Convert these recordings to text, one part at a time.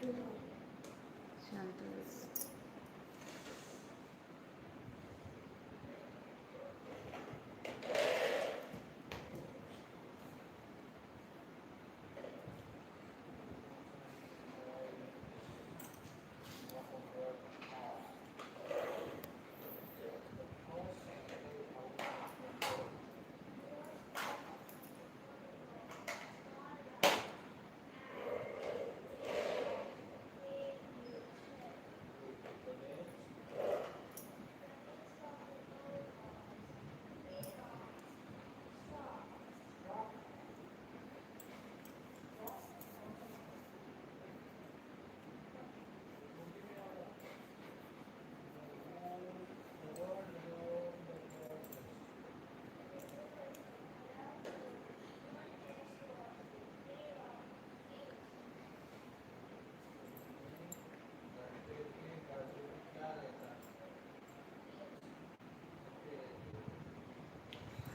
是这。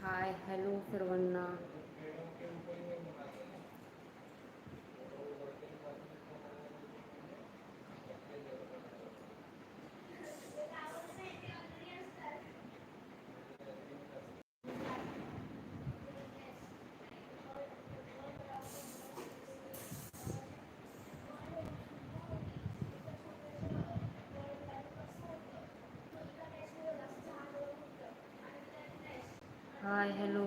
hi hello सर्वांना hi hello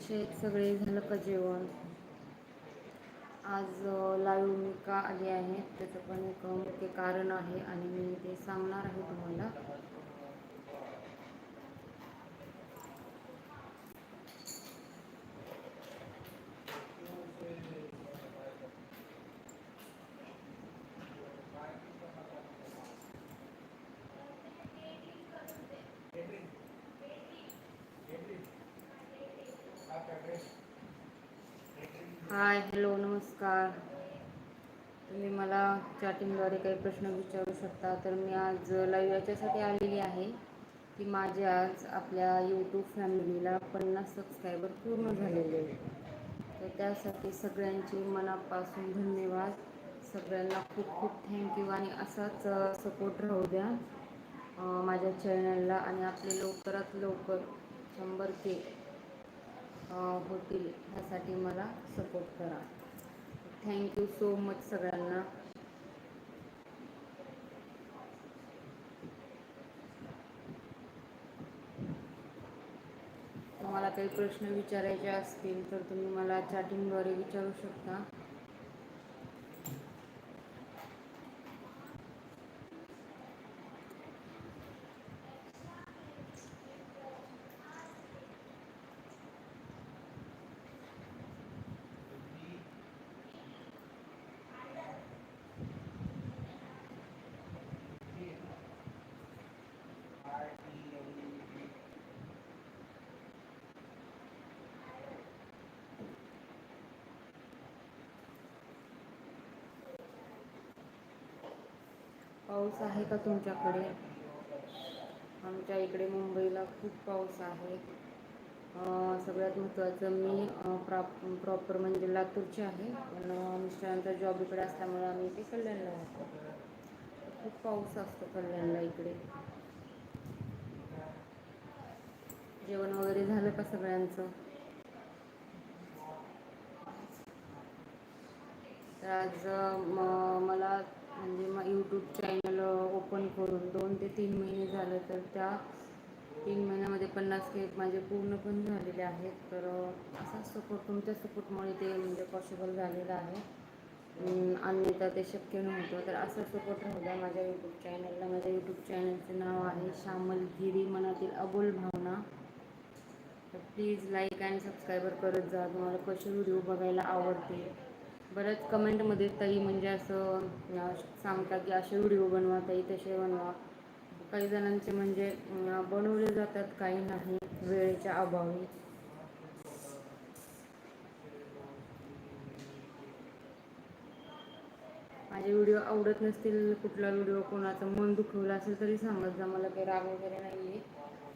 कसे आहेत सगळे झालं का जेवण. आज लाईव्ह मी का आली आहे त्याचं पण एक मुख्य कारण आहे आणि मी ते सांगणार आहे तुम्हाला. हाय हॅलो नमस्कार. तुम्ही मला चॅटिंगद्वारे काही प्रश्न विचारू शकता तर मी आज लाईव्ह याच्यासाठी आलेली आहे की माझे आज आपल्या यूट्यूब फॅमिलीला पन्नास सबस्क्रायबर पूर्ण झालेले आहेत. तर त्यासाठी सगळ्यांचे मनापासून धन्यवाद. सगळ्यांना खूप खूप थँक्यू आणि असाच सपोर्ट राहू द्या माझ्या चॅनलला आणि आपले लवकरात लवकर शंभर के होतील ह्यासाठी मला सपोर्ट करा. थँक्यू सो मच सगळ्यांना. तुम्हाला काही प्रश्न विचारायचे असतील तर तुम्ही मला चॅटिंगद्वारे विचारू शकता. पाऊस आहे का तुमच्याकडे? आमच्या इकडे मुंबईला खूप पाऊस आहे. सगळ्यात महत्त्वाचं मी प्रॉप प्रॉपर म्हणजे लातूरची आहे. पण मिस्टरांचा जॉब इकडे असल्यामुळे आम्ही इथे कल्याणला राहतो. खूप पाऊस असतो कल्याणला इकडे. जेवण वगैरे झालं का सगळ्यांचं? तर आज मला म्हणजे मग यूट्यूब चॅनल ओपन करून दोन ते तीन महिने झाले तर त्या तीन महिन्यामध्ये पन्नास के माझे पूर्ण पण झालेले आहेत. तर असा सपोर्ट तुमच्या सपोर्टमुळे ते म्हणजे पॉसिबल झालेलं आहे. अन्यथा ते शक्य नव्हतं. तर असं सपोर्ट राहिला माझ्या यूट्यूब चॅनलला माझ्या यूट्यूब चॅनलचं नाव आहे श्यामल गिरी मनातील अबोल भावना. तर प्लीज लाईक अँड सबस्क्रायबर करत जा. तुम्हाला कसे व्हिडिओ बघायला आवडते बऱ्याच कमेंटमध्ये ताई म्हणजे असं सांगतात की असे व्हिडिओ बनवा ताई तसे बनवा. काही जणांचे म्हणजे बनवले जातात काही नाही वेळेच्या अभावी. माझे व्हिडिओ आवडत नसतील कुठला व्हिडिओ कोणाचं मन दुखवलं असेल तरी सांगत जा मला काही राग वगैरे नाही आहे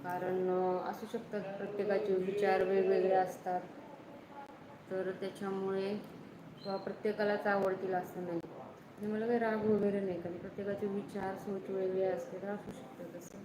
कारण असू शकतात प्रत्येकाचे विचार वेगवेगळे असतात. तर त्याच्यामुळे किंवा प्रत्येकालाच आवडतील असं नाही. आणि मला काही राग वगैरे नाही कारण प्रत्येकाचे विचार सोच वेगळे असते तर असू शकतं तसं.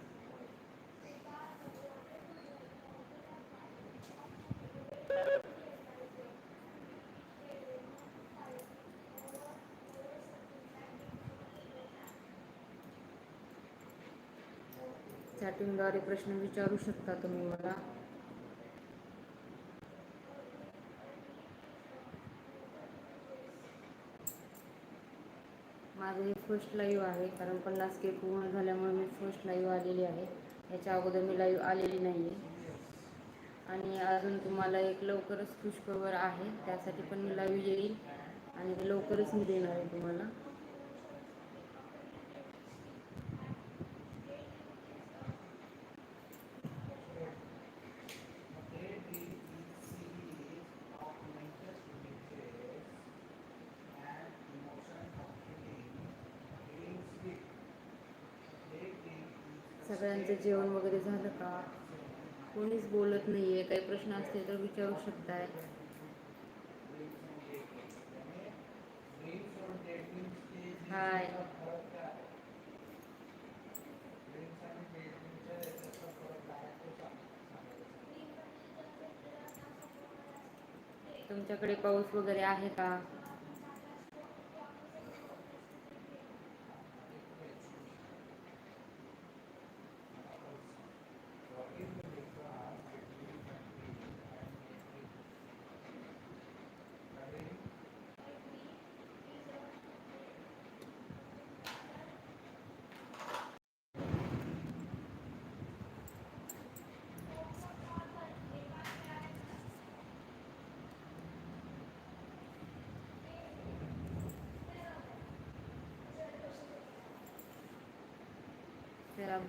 चॅटिंगद्वारे प्रश्न विचारू शकता तुम्ही मला माझं हे फर्स्ट लाईव्ह आहे. कारण पन्नास के पूर्ण झाल्यामुळे मी फर्स्ट लाईव्ह आलेली आहे. याच्या अगोदर मी लाईव्ह आलेली नाही आहे आणि अजून तुम्हाला एक लवकरच पुष्कवर आहे. त्यासाठी पण मी लाईव्ह येईल. आणि लवकरच मी देणार आहे तुम्हाला. सगळ्यांचं जेवण वगैरे झालं का? कोणीच बोलत नाही आहे काही प्रश्न असतील तर विचारू शकताय. हाय. तुमच्याकडे पाऊस वगैरे आहे का?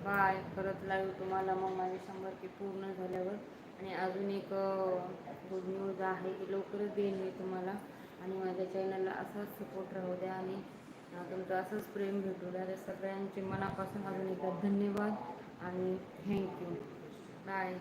बाय. परत लाईव्ह तुम्हाला मग माझे शंभर के पूर्ण झाल्यावर. आणि अजून एक गुड न्यूज आहे की लवकरच देईन मी तुम्हाला. आणि माझ्या चॅनलला असाच सपोर्ट राहू द्या आणि तुमचं असंच प्रेम भेटू द्या. त्या सगळ्यांचे मनापासून अजून एकदा धन्यवाद आणि थँक्यू बाय